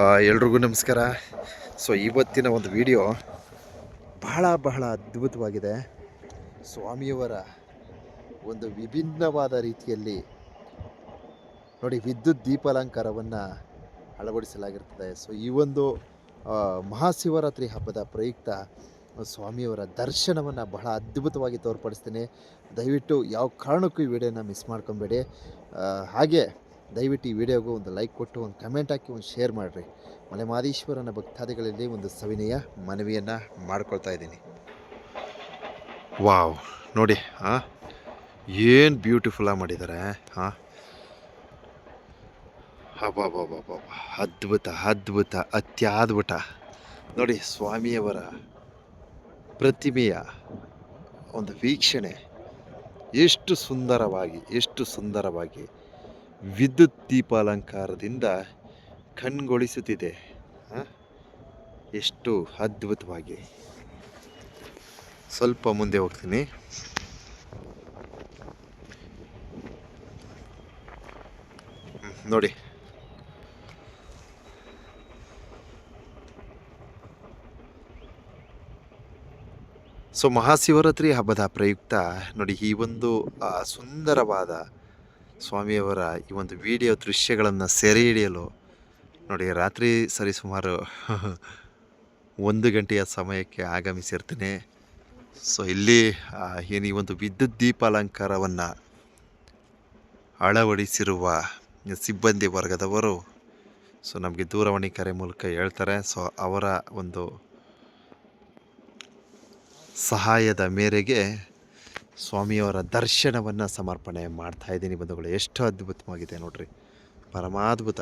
ಎಲ್ರಿಗೂ ನಮಸ್ಕಾರ. ಸೊ ಇವತ್ತಿನ ಒಂದು ವಿಡಿಯೋ ಬಹಳ ಬಹಳ ಅದ್ಭುತವಾಗಿದೆ. ಸ್ವಾಮಿಯವರ ಒಂದು ವಿಭಿನ್ನವಾದ ರೀತಿಯಲ್ಲಿ ನೋಡಿ, ವಿದ್ಯುತ್ ದೀಪಾಲಂಕಾರವನ್ನು ಅಳವಡಿಸಲಾಗಿರ್ತದೆ. ಸೊ ಈ ಒಂದು ಮಹಾಶಿವರಾತ್ರಿ ಹಬ್ಬದ ಪ್ರಯುಕ್ತ ಸ್ವಾಮಿಯವರ ದರ್ಶನವನ್ನು ಬಹಳ ಅದ್ಭುತವಾಗಿ ತೋರ್ಪಡಿಸ್ತೀನಿ. ದಯವಿಟ್ಟು ಯಾವ ಕಾರಣಕ್ಕೂ ಈ ವಿಡಿಯೋನ ಮಿಸ್ ಮಾಡ್ಕೊಬೇಡಿ. ಹಾಗೆ ದಯವಿಟ್ಟು ಈ ವಿಡಿಯೋಗೂ ಒಂದು ಲೈಕ್ ಕೊಟ್ಟು, ಒಂದು ಕಮೆಂಟ್ ಹಾಕಿ, ಒಂದು ಶೇರ್ ಮಾಡಿರಿ. ಮಲೆ ಮಾದೇಶ್ವರನ ಭಕ್ತಾದಿಗಳಲ್ಲಿ ಒಂದು ಸವಿನಯ ಮನವಿಯನ್ನು ಮಾಡ್ಕೊಳ್ತಾ ಇದ್ದೀನಿ. ವಾವ್, ನೋಡಿ ಹಾಂ ಏನು ಬ್ಯೂಟಿಫುಲ್ಲಾಗಿ ಮಾಡಿದ್ದಾರೆ ಹಾಂ ಹಬ್ಬ ಅದ್ಭುತ ಅದ್ಭುತ, ಅತ್ಯಾದ್ಭುತ. ನೋಡಿ, ಸ್ವಾಮಿಯವರ ಪ್ರತಿಮೆಯ ಒಂದು ವೀಕ್ಷಣೆ. ಎಷ್ಟು ಸುಂದರವಾಗಿ ಎಷ್ಟು ಸುಂದರವಾಗಿ ವಿದ್ಯುತ್ ದೀಪಾಲಂಕಾರದಿಂದ ಕಣ್ಗೊಳಿಸುತ್ತಿದೆ? ಎಷ್ಟು ಅದ್ಭುತವಾಗಿ. ಸ್ವಲ್ಪ ಮುಂದೆ ಹೋಗ್ತೀನಿ. ನೋಡಿ. ಸೊ ಮಹಾಶಿವರಾತ್ರಿ ಹಬ್ಬದ ಪ್ರಯುಕ್ತ ನೋಡಿ ಈ ಒಂದು ಸುಂದರವಾದ ಸ್ವಾಮಿಯವರ ಈ ಒಂದು ವಿಡಿಯೋ ದೃಶ್ಯಗಳನ್ನು ಸೆರೆ ಹಿಡಿಯಲು ನೋಡಿ, ರಾತ್ರಿ ಸರಿ ಸುಮಾರು ಒಂದು ಗಂಟೆಯ ಸಮಯಕ್ಕೆ ಆಗಮಿಸಿರ್ತೀನಿ. ಸೊ ಇಲ್ಲಿ ಏನು ಈ ಒಂದು ವಿದ್ಯುತ್ ದೀಪಾಲಂಕಾರವನ್ನು ಅಳವಡಿಸಿರುವ ಸಿಬ್ಬಂದಿ ವರ್ಗದವರು. ಸೊ ನಮಗೆ ದೂರವಾಣಿ ಕರೆ ಮೂಲಕ ಹೇಳ್ತಾರೆ. ಸೊ ಅವರ ಒಂದು ಸಹಾಯದ ಮೇರೆಗೆ ಸ್ವಾಮಿಯವರ ದರ್ಶನವನ್ನು ಸಮರ್ಪಣೆ ಮಾಡ್ತಾ ಇದ್ದೀನಿ ಬಂಧುಗಳು. ಎಷ್ಟು ಅದ್ಭುತವಾಗಿದೆ ನೋಡ್ರಿ. ಪರಮಾದ್ಭುತ.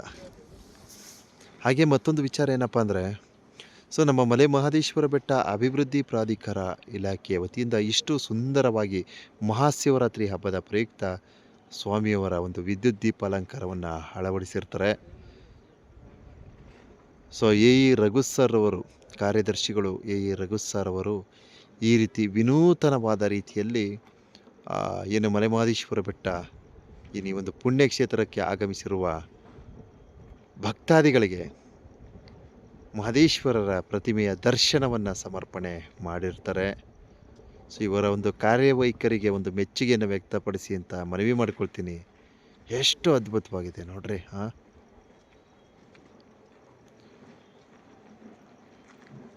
ಹಾಗೆ ಮತ್ತೊಂದು ವಿಚಾರ ಏನಪ್ಪ ಅಂದರೆ, ಸೊ ನಮ್ಮ ಮಲೆ ಮಹದೇಶ್ವರ ಬೆಟ್ಟ ಅಭಿವೃದ್ಧಿ ಪ್ರಾಧಿಕಾರ ಇಲಾಖೆಯ ವತಿಯಿಂದ ಇಷ್ಟು ಸುಂದರವಾಗಿ ಮಹಾಶಿವರಾತ್ರಿ ಹಬ್ಬದ ಪ್ರಯುಕ್ತ ಸ್ವಾಮಿಯವರ ಒಂದು ವಿದ್ಯುತ್ ದೀಪಾಲಂಕಾರವನ್ನು ಅಳವಡಿಸಿರ್ತಾರೆ. So A E Raghu sir ಅವರು, ಕಾರ್ಯದರ್ಶಿಗಳು ಎ ಇ ರಘು ಸರ್ ಅವರು ಈ ರೀತಿ ವಿನೂತನವಾದ ರೀತಿಯಲ್ಲಿ ಏನು ಮಲೆಮಹದೇಶ್ವರ ಬೆಟ್ಟ ಈ ಒಂದು ಪುಣ್ಯಕ್ಷೇತ್ರಕ್ಕೆ ಆಗಮಿಸಿರುವ ಭಕ್ತಾದಿಗಳಿಗೆ ಮಹದೇಶ್ವರರ ಪ್ರತಿಮೆಯ ದರ್ಶನವನ್ನು ಸಮರ್ಪಣೆ ಮಾಡಿರ್ತಾರೆ. ಸೊ, ಇವರ ಒಂದು ಕಾರ್ಯವೈಖರಿಗೆ ಒಂದು ಮೆಚ್ಚುಗೆಯನ್ನು ವ್ಯಕ್ತಪಡಿಸಿ ಅಂತ ಮನವಿ ಮಾಡ್ಕೊಳ್ತೀನಿ. ಎಷ್ಟು ಅದ್ಭುತವಾಗಿದೆ ನೋಡ್ರಿ, ಹಾಂ.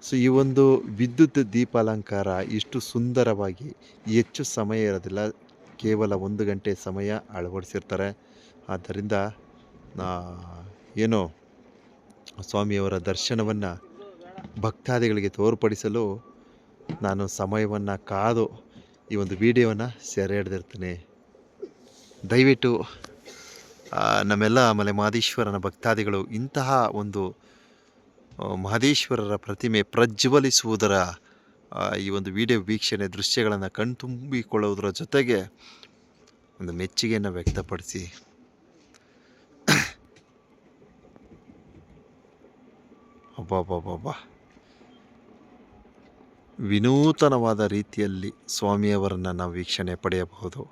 ಸೊ ಈ ಒಂದು ವಿದ್ಯುತ್ ದೀಪಾಲಂಕಾರ ಇಷ್ಟು ಸುಂದರವಾಗಿ ಹೆಚ್ಚು ಸಮಯ ಇರೋದಿಲ್ಲ. ಕೇವಲ ಒಂದು ಗಂಟೆ ಸಮಯ ಅಳವಡಿಸಿರ್ತಾರೆ. ಆದ್ದರಿಂದ ಏನೋ ಸ್ವಾಮಿಯವರ ದರ್ಶನವನ್ನು ಭಕ್ತಾದಿಗಳಿಗೆ ತೋರ್ಪಡಿಸಲು ನಾನು ಸಮಯವನ್ನು ಕಾದು ಈ ಒಂದು ವಿಡಿಯೋವನ್ನು ಸೆರೆ ಹಿಡ್ದಿರ್ತೀನಿ ದಯವಿಟ್ಟು ನಮ್ಮೆಲ್ಲ ಮಲೆ ಮಹದೇಶ್ವರನ ಭಕ್ತಾದಿಗಳು ಇಂತಹ ಒಂದು ಮಹದೇಶ್ವರರ ಪ್ರತಿಮೆ ಪ್ರಜ್ವಲಿಸುವುದರ ಈ ಒಂದು ವಿಡಿಯೋ ವೀಕ್ಷಣೆ ದೃಶ್ಯಗಳನ್ನು ಕಣ್ತುಂಬಿಕೊಳ್ಳುವುದರ ಜೊತೆಗೆ ಒಂದು ಮೆಚ್ಚುಗೆಯನ್ನು ವ್ಯಕ್ತಪಡಿಸಿ. ಅಬ್ಬಬ್ಬಬ್ಬಬ್ಬ. ವಿನೂತನವಾದ ರೀತಿಯಲ್ಲಿ ಸ್ವಾಮಿಯವರನ್ನು ನಾವು ವೀಕ್ಷಣೆ ಪಡೆಯಬಹುದು.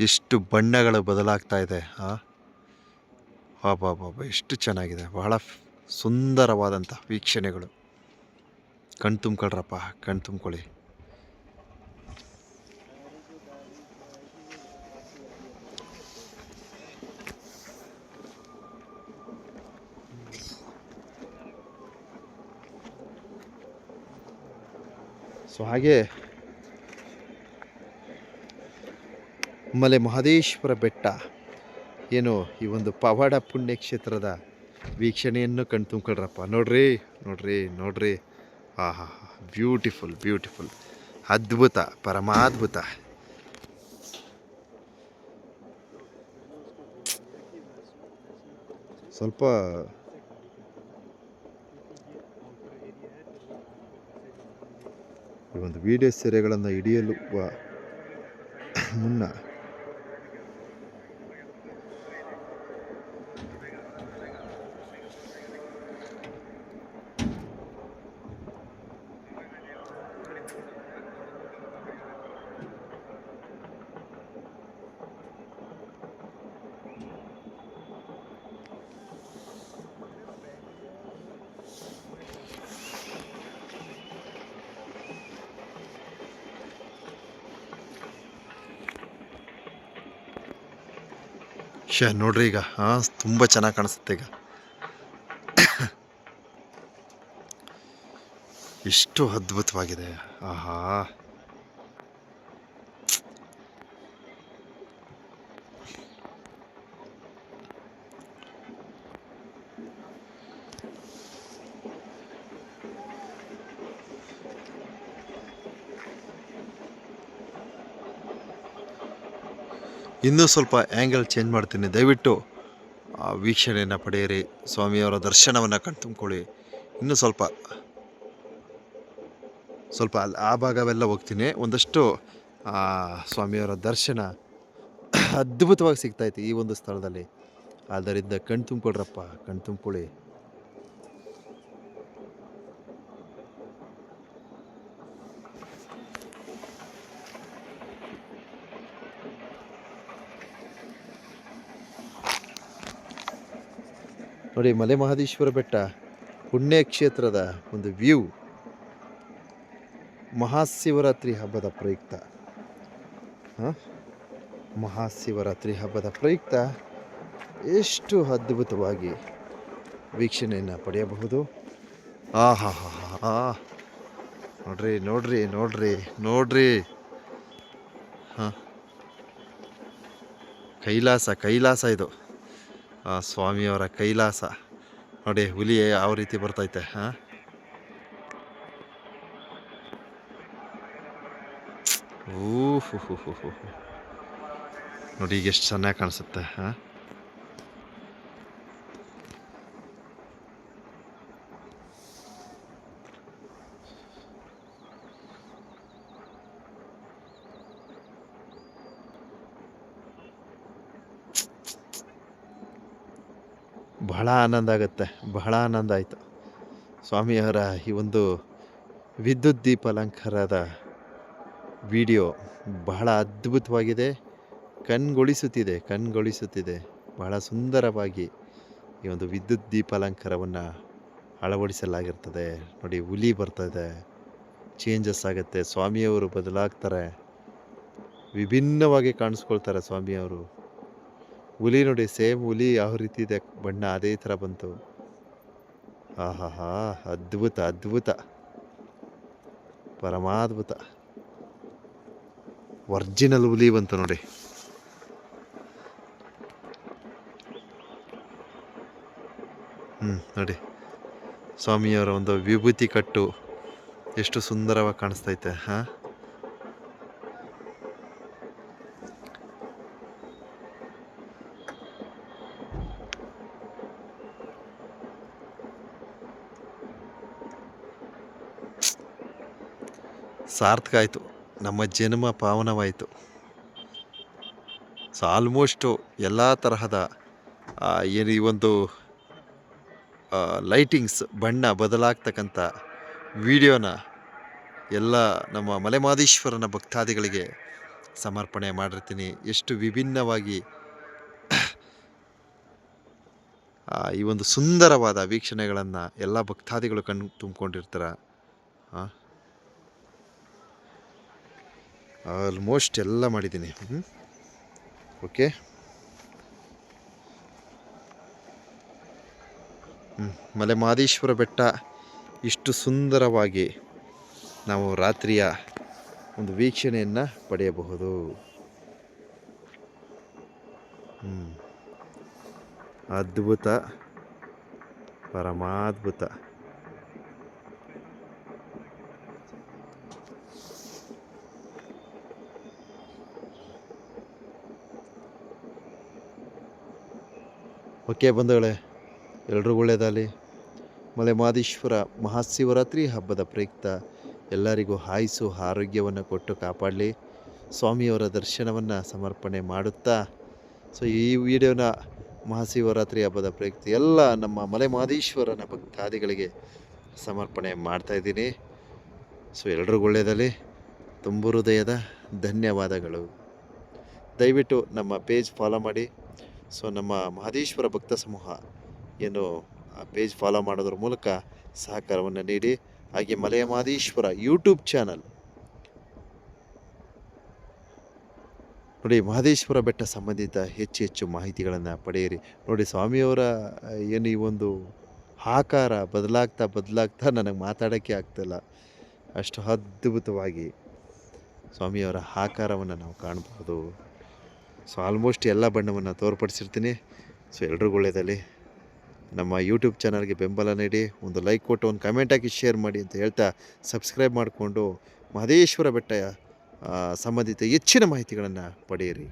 ಎಷ್ಟು ಬಣ್ಣಗಳು ಬದಲಾಗ್ತಾ ಇದೆ, ಆ? ಬಾಬಾ ಎಷ್ಟು ಚೆನ್ನಾಗಿದೆ. ಬಹಳ ಸುಂದರವಾದಂಥ ವೀಕ್ಷಣೆಗಳು. ಕಣ್ ತುಂಬ್ಕೊಳ್ರಪ್ಪ, ಕಣ್ ತುಂಬ್ಕೊಳ್ಳಿ. ಸೊ ಹಾಗೆ, ಮಲೆ ಮಹದೇಶ್ವರ ಬೆಟ್ಟ. ಏನು ಈ ಒಂದು ಪವಾಡ ಪುಣ್ಯಕ್ಷೇತ್ರದ ವೀಕ್ಷಣೆಯನ್ನು ಕಣ್ ತುಂಬಿಕೊಳ್ರಪ್ಪ. ನೋಡ್ರಿ ನೋಡ್ರಿ ನೋಡ್ರಿ. ಆಹಾ, ಬ್ಯೂಟಿಫುಲ್ ಬ್ಯೂಟಿಫುಲ್. ಅದ್ಭುತ, ಪರಮಾದ್ಭುತ. ಸ್ವಲ್ಪ ಈ ಒಂದು ವಿಡಿಯೋ ಸೆರೆಗಳನ್ನು ಹಿಡಿಯಲು ಮುನ್ನ ಶೇ ನೋಡ್ರಿ ಈಗ. ಹಾಂ ತುಂಬ ಚೆನ್ನಾಗಿ ಕಾಣಿಸುತ್ತೆ ಈಗ. ಎಷ್ಟು ಅದ್ಭುತವಾಗಿದೆ. ಆಹಾ. ಇನ್ನೂ ಸ್ವಲ್ಪ ಆ್ಯಂಗಲ್ ಚೇಂಜ್ ಮಾಡ್ತೀನಿ. ದಯವಿಟ್ಟು ಆ ವೀಕ್ಷಣೆಯನ್ನು ಪಡೆಯಿರಿ. ಸ್ವಾಮಿಯವರ ದರ್ಶನವನ್ನು ಕಣ್ತುಂಬ್ಕೊಳ್ಳಿ. ಇನ್ನೂ ಸ್ವಲ್ಪ ಸ್ವಲ್ಪ ಅಲ್ಲಿ ಆ ಭಾಗವೆಲ್ಲ ಹೋಗ್ತೀನಿ. ಒಂದಷ್ಟು, ಆ, ಸ್ವಾಮಿಯವರ ದರ್ಶನ ಅದ್ಭುತವಾಗಿ ಸಿಗ್ತಾಯಿತ್ತು ಈ ಒಂದು ಸ್ಥಳದಲ್ಲಿ. ಆದ್ದರಿಂದ ಕಣ್ ತುಂಬಿಕೊಡ್ರಪ್ಪ ನೋಡಿ ಮಲೆ ಮಹದೇಶ್ವರ ಬೆಟ್ಟ, ಪುಣ್ಯಕ್ಷೇತ್ರದ ಒಂದು ವ್ಯೂ. ಮಹಾಶಿವರಾತ್ರಿ ಹಬ್ಬದ ಪ್ರಯುಕ್ತ? ಮಹಾಶಿವರಾತ್ರಿ ಹಬ್ಬದ ಪ್ರಯುಕ್ತ. ಎಷ್ಟು ಅದ್ಭುತವಾಗಿ ವೀಕ್ಷಣೆಯನ್ನು ಪಡೆಯಬಹುದು. ಆ ಹಾ ಹಾ ಹಾ ನೋಡ್ರಿ ನೋಡ್ರಿ ನೋಡ್ರಿ ನೋಡ್ರಿ. ಹಾಂ? ಕೈಲಾಸ ಕೈಲಾಸ ಇದು. ಸ್ವಾಮಿಯವರ ಕೈಲಾಸ. ನೋಡಿ, ಹುಲಿ ಯಾವ ರೀತಿ ಬರ್ತೈತೆ, ಹಾಂ? ಓ ಹು ಹು ಹು, ಹೋ. ನೋಡಿ ಎಷ್ಟು ಚೆನ್ನಾಗಿ ಕಾಣಿಸುತ್ತೆ, ಹಾಂ? ಬಹಳ ಆನಂದ ಆಗುತ್ತೆ, ಬಹಳ ಆನಂದ ಆಯಿತು. ಸ್ವಾಮಿಯವರ ಈ ಒಂದು ವಿದ್ಯುತ್ ದೀಪ ಅಲಂಕಾರದ ವಿಡಿಯೋ ಬಹಳ ಅದ್ಭುತವಾಗಿದೆ, ಕಣ್ಗೊಳಿಸುತ್ತಿದೆ ಕಣ್ಗೊಳಿಸುತ್ತಿದೆ. ಬಹಳ ಸುಂದರವಾಗಿ ಈ ಒಂದು ವಿದ್ಯುತ್ ದೀಪ ಅಲಂಕಾರವನ್ನು ಅಳವಡಿಸಲಾಗಿರ್ತದೆ. ನೋಡಿ, ಹುಲಿ ಬರ್ತದೆ ಚೇಂಜಸ್ ಆಗುತ್ತೆ, ಸ್ವಾಮಿಯವರು ಬದಲಾಗ್ತಾರೆ, ವಿಭಿನ್ನವಾಗಿ ಕಾಣಿಸ್ಕೊಳ್ತಾರೆ ಸ್ವಾಮಿಯವರು. ಹುಲಿ ನೋಡಿ ಸೇಮ್ ಹುಲಿ ಯಾವ ರೀತಿ ಇದೆ, ಬಣ್ಣ ಅದೇ ಥರ ಬಂತು. ಆಹಾಹಾ, ಅದ್ಭುತ ಅದ್ಭುತ. ಪರಮಾದ್ಭುತ. ಒರ್ಜಿನಲ್ ಹುಲಿ ಬಂತು ನೋಡಿ. ಹ್ಞೂ ನೋಡಿ. ಸ್ವಾಮಿಯವರ ಒಂದು ವಿಭೂತಿ ಕಟ್ಟು ಎಷ್ಟು ಸುಂದರವಾಗಿ ಕಾಣಿಸ್ತೈತೆ ಹಾಂ? ಸಾರ್ಥಕ ಆಯಿತು ನಮ್ಮ ಜನ್ಮ ಪಾವನವಾಯಿತು. ಸೊ ಆಲ್ಮೋಸ್ಟು ಎಲ್ಲ ತರಹದ ಏನು ಈ ಒಂದು ಲೈಟಿಂಗ್ಸ್ ಬಣ್ಣ ಬದಲಾಗ್ತಕ್ಕಂಥ ವಿಡಿಯೋನ ಎಲ್ಲ ನಮ್ಮ ಮಲೆಮಾದೇಶ್ವರನ ಭಕ್ತಾದಿಗಳಿಗೆ ಸಮರ್ಪಣೆ ಮಾಡಿರ್ತೀನಿ. ಎಷ್ಟು ವಿಭಿನ್ನವಾಗಿ ಈ ಒಂದು ಸುಂದರವಾದ ವೀಕ್ಷಣೆಗಳನ್ನು ಎಲ್ಲ ಭಕ್ತಾದಿಗಳು ಕಣ್ಣು ತುಂಬಿಕೊಂಡಿರ್ತಾರೆ ಹಾಂ ಆಲ್ಮೋಸ್ಟ್ ಎಲ್ಲ ಮಾಡಿದ್ದೀನಿ. ಓಕೆ ಹ್ಞೂ ಮಲೆ ಮಹದೇಶ್ವರ ಬೆಟ್ಟ ಇಷ್ಟು ಸುಂದರವಾಗಿ ನಾವು ರಾತ್ರಿಯ ಒಂದು ವೀಕ್ಷಣೆಯನ್ನು ಪಡೆಯಬಹುದು. ಹ್ಞೂ ಅದ್ಭುತ, ಪರಮಾದ್ಭುತ. ಓಕೆ ಬಂಧುಗಳೇ, ಎಲ್ರಿಗೂ ಒಳ್ಳೆಯದಾಗಲಿ. ಮಲೆ ಮಹಾದೇಶ್ವರ ಮಹಾಶಿವರಾತ್ರಿ ಹಬ್ಬದ ಪ್ರಯುಕ್ತ ಎಲ್ಲರಿಗೂ ಹಾಯಿಸು ಆರೋಗ್ಯವನ್ನು ಕೊಟ್ಟು ಕಾಪಾಡಲಿ. ಸ್ವಾಮಿಯವರ ದರ್ಶನವನ್ನು ಸಮರ್ಪಣೆ ಮಾಡುತ್ತಾ, ಸೊ ಈ ವಿಡಿಯೋನ ಮಹಾಶಿವರಾತ್ರಿ ಹಬ್ಬದ ಪ್ರಯುಕ್ತ ಎಲ್ಲ ನಮ್ಮ ಮಲೆ ಮಹದೇಶ್ವರನ ಭಕ್ತಾದಿಗಳಿಗೆ ಸಮರ್ಪಣೆ ಮಾಡ್ತಾಯಿದ್ದೀನಿ ಸೊ ಎಲ್ರಿಗೂ ಒಳ್ಳೆಯದಲ್ಲಿ ತುಂಬ ಹೃದಯದ ಧನ್ಯವಾದಗಳು. ದಯವಿಟ್ಟು ನಮ್ಮ ಪೇಜ್ ಫಾಲೋ ಮಾಡಿ. ಸೊ ನಮ್ಮ ಮಹದೇಶ್ವರ ಭಕ್ತ ಸಮೂಹ ಏನು ಆ ಪೇಜ್ ಫಾಲೋ ಮಾಡೋದ್ರ ಮೂಲಕ ಸಹಕಾರವನ್ನು ನೀಡಿ, ಹಾಗೆ ಮಲೆಯ ಮಹದೇಶ್ವರ ಯೂಟ್ಯೂಬ್ ಚಾನಲ್ ನೋಡಿ, ಮಹದೇಶ್ವರ ಬೆಟ್ಟ ಸಂಬಂಧಿತ ಹೆಚ್ಚು ಹೆಚ್ಚು ಮಾಹಿತಿಗಳನ್ನು ಪಡೆಯಿರಿ. ನೋಡಿ, ಸ್ವಾಮಿಯವರ ಏನು ಈ ಒಂದು ಆಕಾರ ಬದಲಾಗ್ತಾ ಬದಲಾಗ್ತಾ ನನಗೆ ಮಾತಾಡೋಕ್ಕೆ ಆಗ್ತಿಲ್ಲ ಅಷ್ಟು ಅದ್ಭುತವಾಗಿ ಸ್ವಾಮಿಯವರ ಆಕಾರವನ್ನು ನಾವು ಕಾಣ್ಬೋದು ಸೊ ಆಲ್ಮೋಸ್ಟ್ ಎಲ್ಲ ಬಣ್ಣವನ್ನು ತೋರ್ಪಡಿಸಿರ್ತೀನಿ. ಸೊ ಎಲ್ರಿಗೂ ಒಳ್ಳೆಯದಲ್ಲಿ ನಮ್ಮ ಯೂಟ್ಯೂಬ್ ಚಾನಲ್ಗೆ ಬೆಂಬಲ ನೀಡಿ, ಒಂದು ಲೈಕ್ ಕೊಟ್ಟು, ಒಂದು ಕಮೆಂಟ್ ಹಾಕಿ ಶೇರ್ ಮಾಡಿ ಅಂತ ಹೇಳ್ತಾ ಸಬ್ಸ್ಕ್ರೈಬ್ ಮಾಡಿಕೊಂಡು ಮಹದೇಶ್ವರ ಬೆಟ್ಟ ಸಂಬಂಧಿತ ಹೆಚ್ಚಿನ ಮಾಹಿತಿಗಳನ್ನು ಪಡೆಯಿರಿ.